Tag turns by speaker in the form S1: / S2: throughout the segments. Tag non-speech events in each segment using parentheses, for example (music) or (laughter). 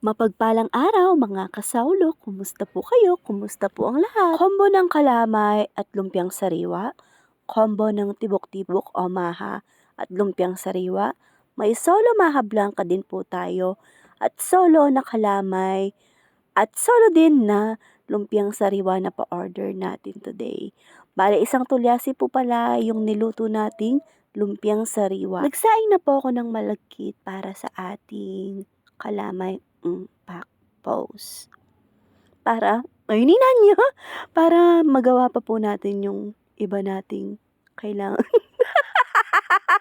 S1: Mapagpalang araw mga kasawlo, kumusta po kayo? Kumusta po ang lahat? Kombo ng kalamay at lumpiang sariwa, kombo ng tibok-tibok o maha at lumpiang sariwa, may solo maha blanca din po tayo at solo na kalamay at solo din na lumpiang sariwa na pa-order natin today. Bale, isang tulyasi po pala yung niluto nating lumpiang sariwa. Nagsaing na po ako ng malagkit para sa ating kalamay pack pose. Para, ay niya, (laughs) para magawa pa po natin yung iba nating kailangan. (laughs)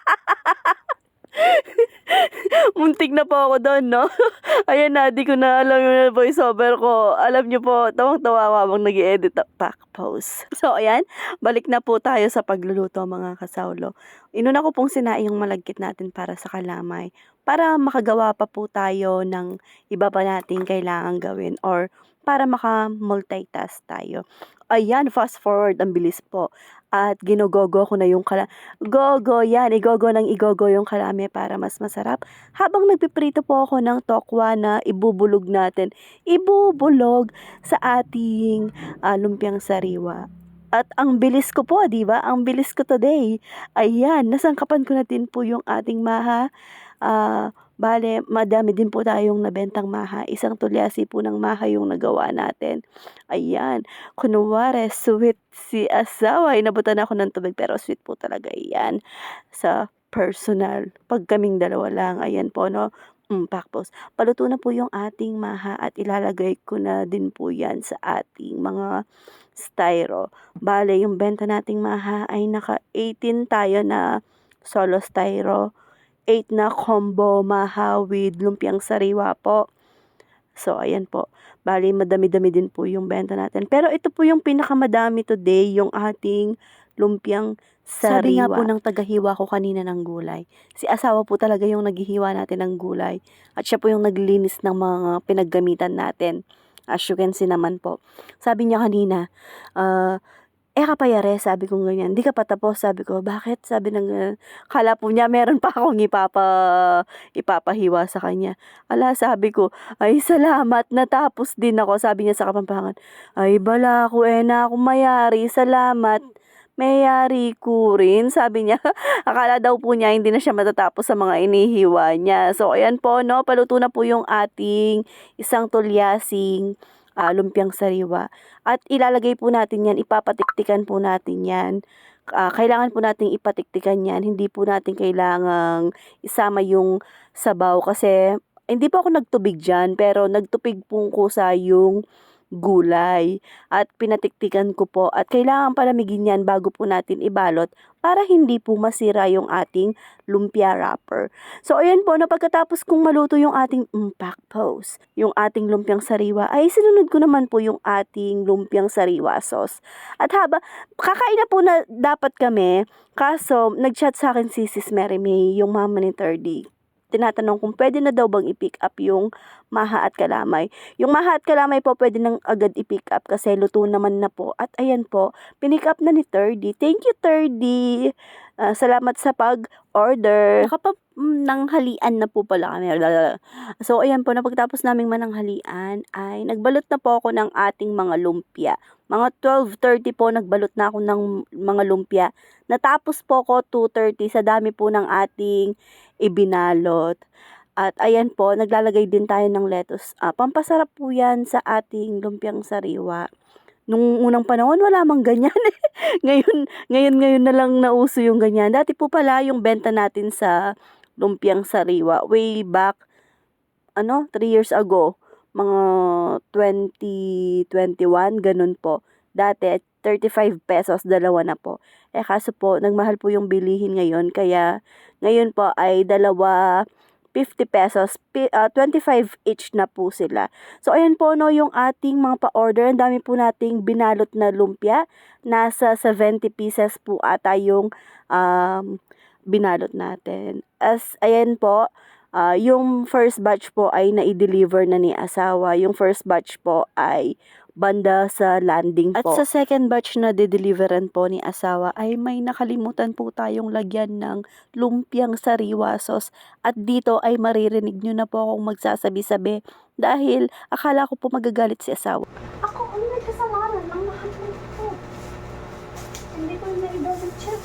S1: Muntik na po ako doon, no? (laughs) Ayan na, di ko na alam yung voiceover ko. Alam niyo po, tawang-tawa ako habang nag edit pack pose. (laughs) So, ayan, balik na po tayo sa pagluluto mga kasawlo. Inuna ko pong sinaing yung malagkit natin para sa kalamay para makagawa pa po tayo ng iba pa nating kailangan gawin or para maka-multitask tayo. Ayan, fast forward, ang bilis po. At ginogogo ko na yung kala... Gogo, yan, igogo ng igogo yung kalame para mas masarap. Habang nagpiprito po ako ng tokwa na ibubulog natin, ibubulog sa ating uh, lumpiang sariwa. At ang bilis ko po, di ba? Ang bilis ko today. Ayan, nasangkapan ko na din po yung ating maha. Uh, bale, madami din po tayong nabentang maha. Isang tulyasi po ng maha yung nagawa natin. Ayan, kunwari, sweet si asawa. Inabutan ako ng tubig pero sweet po talaga yan. Sa personal. Pag kaming dalawa lang, ayan po, no? Mm, pakpos. Paluto na po yung ating maha at ilalagay ko na din po yan sa ating mga styro. Bale, yung benta nating maha ay naka 18 tayo na solo styro. 8 na combo maha with lumpiang sariwa po. So, ayan po. Bali, madami-dami din po yung benta natin. Pero ito po yung pinakamadami today, yung ating lumpiang sariwa. Sabi nga po ng tagahiwa ko kanina ng gulay. Si asawa po talaga yung naghihiwa natin ng gulay. At siya po yung naglinis ng mga pinaggamitan natin. As you can see naman po. Sabi niya kanina, uh, eh kapayare, sabi ko ganyan. Hindi ka pa tapos, sabi ko. Bakit? Sabi ng, uh, kala po niya meron pa akong ipapa, ipapahiwa sa kanya. Ala, sabi ko, ay salamat, natapos din ako. Sabi niya sa kapampangan, ay bala ko eh na ako mayari, salamat mayayari ko rin. Sabi niya, (laughs) akala daw po niya hindi na siya matatapos sa mga inihiwa niya. So, ayan po, no, paluto na po yung ating isang tulyasing uh, lumpiang sariwa. At ilalagay po natin yan, ipapatiktikan po natin yan. Uh, kailangan po nating ipatiktikan yan. Hindi po natin kailangang isama yung sabaw kasi hindi po ako nagtubig dyan, pero nagtubig po ko sa yung gulay at pinatiktikan ko po at kailangan palamigin yan bago po natin ibalot para hindi po masira yung ating lumpia wrapper. So ayan po, na pagkatapos kong maluto yung ating impact pose, yung ating lumpiang sariwa, ay sinunod ko naman po yung ating lumpiang sariwa sauce. At haba, kakain na po na dapat kami, kaso nagchat sa akin si Sis Mary May, yung mama ni 30 tinatanong kung pwede na daw bang i-pick up yung maha at kalamay. Yung maha at kalamay po pwede nang agad i-pick up kasi luto naman na po. At ayan po, pinick up na ni 30. Thank you 30. Uh, salamat sa pag-order. Nakapag nanghalian na po pala kami. (laughs) So, ayan po, napagtapos naming mananghalian ay nagbalot na po ako ng ating mga lumpia. Mga 12.30 po, nagbalot na ako ng mga lumpia. Natapos po ko 2.30 sa dami po ng ating ibinalot. At ayan po, naglalagay din tayo ng lettuce. Uh, pampasarap po yan sa ating lumpiang sariwa. Nung unang panahon, wala mang ganyan. (laughs) ngayon, ngayon, ngayon na lang nauso yung ganyan. Dati po pala yung benta natin sa lumpiang sariwa. Way back, ano, 3 years ago. Mga 2021, ganun po. Dati, 35 pesos, dalawa na po. Eh kaso po, nagmahal po yung bilihin ngayon. Kaya, ngayon po ay dalawa 50 pesos, uh, 25 each na po sila. So, ayan po no, yung ating mga pa-order. Ang dami po nating binalot na lumpia. Nasa 70 pieces po ata yung um, binalot natin. As, ayan po, uh, yung first batch po ay na-deliver na ni asawa. Yung first batch po ay banda sa landing po. At sa second batch na de-deliveran po ni asawa ay may nakalimutan po tayong lagyan ng lumpiang sariwa sauce. At dito ay maririnig nyo na po akong magsasabi-sabi dahil akala ko po magagalit si asawa.
S2: Ako ang may kasalanan ng mahal mo ito. Hindi ko na i-double check.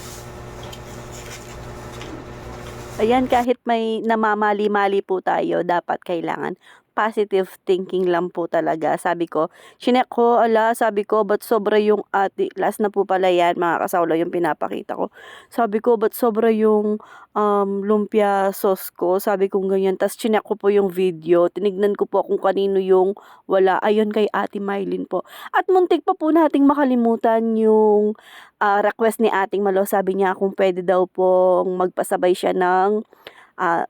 S1: Ayan, kahit may namamali-mali po tayo, dapat kailangan positive thinking lang po talaga. Sabi ko, chinek ko, ala, sabi ko, ba't sobra yung ati, last na po pala yan, mga kasawlo, yung pinapakita ko. Sabi ko, ba't sobra yung um, lumpia sauce ko? Sabi ko ganyan. Tapos chinek ko po yung video, tinignan ko po kung kanino yung wala. Ayun, kay Ate Mylene po. At muntik pa po nating makalimutan yung ah, request ni Ating Malo. Sabi niya kung pwede daw pong magpasabay siya ng ah,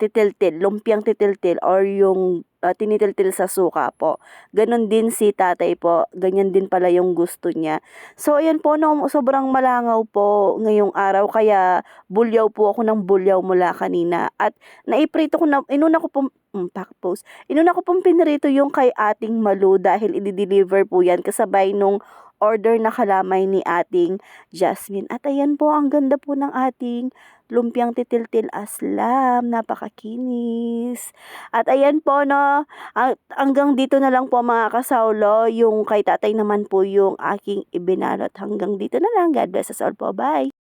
S1: titiltil, lumpiang titiltil or yung ah, tinitiltil sa suka po. Ganon din si tatay po. Ganyan din pala yung gusto niya. So, ayan po, no, sobrang malangaw po ngayong araw. Kaya, bulyaw po ako ng bulyaw mula kanina. At naiprito ko na, inuna ko pong, mm, pack post. Inuna ko pong pinrito yung kay ating Malu dahil i-deliver po yan kasabay nung order na kalamay ni ating Jasmine. At ayan po, ang ganda po ng ating lumpiang titiltil aslam. Napakakinis. At ayan po, no, ang- hanggang dito na lang po mga kasaulo. Yung kay tatay naman po yung aking ibinalot. Hanggang dito na lang. God bless us all po. Bye!